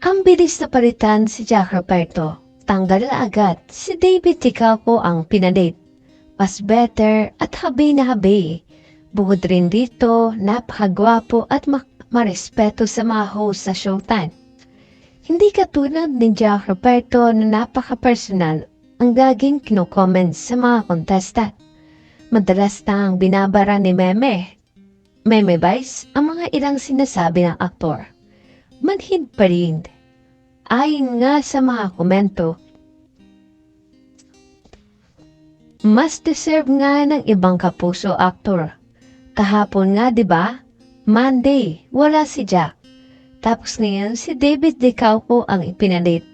Ang bilis na palitan si Jack Roberto. Tanggal na agad si David Ticaco ang pinadate. Mas better at habi na habi. Bukod rin dito, napakagwapo at ma- marespeto sa mga host sa Showtime. Hindi katulad ni Jack Roberto na napaka-personal ang laging kino-comment sa mga contestant. Madalas na ang binabara ni Meme. Meme Vice ang mga ilang sinasabi ng aktor. Manhid pa rin. Ayon nga sa mga komento, mas deserve nga ng ibang kapuso aktor. Kahapon nga 'di ba? Monday, wala si Jack. Tapos ngayon si David Decauco ang ipinalit.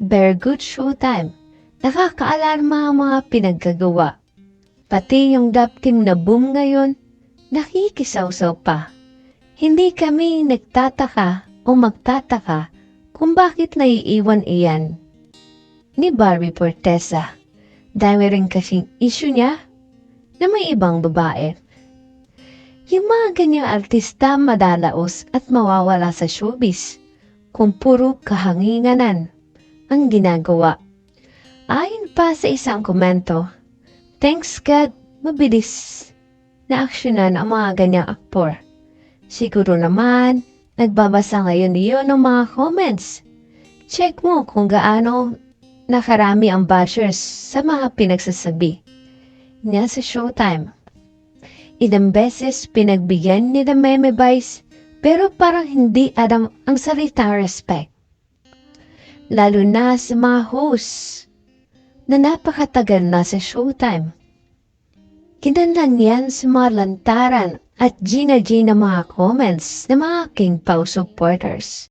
Very good showtime. Nakakaalarma ang mga pinagkagawa. Pati yung dub team na boom ngayon, nakikisawsaw pa. Hindi kami nagtataka o magtataka kung bakit naiiwan iyan ni Barbie Portesa. Dami rin kasing issue niya na may ibang babae. Yung mga ganyang artista madalaos at mawawala sa showbiz kung puro kahanginganan ang ginagawa. Ayon pa sa isang komento, Thanks God, mabilis na aksyonan ang mga ganyang aktor. Siguro naman, nagbabasa ngayon niyo ng mga comments. Check mo kung gaano nakarami ang bashers sa mga pinagsasabi niya sa showtime. Ilang beses pinagbigyan ni The Meme Vice pero parang hindi alam ang salitang respect. Lalo na sa mga hosts na napakatagal na sa showtime. Kinanlang yan sa mga lantaran at gina-gina mga comments ng mga King Pao supporters.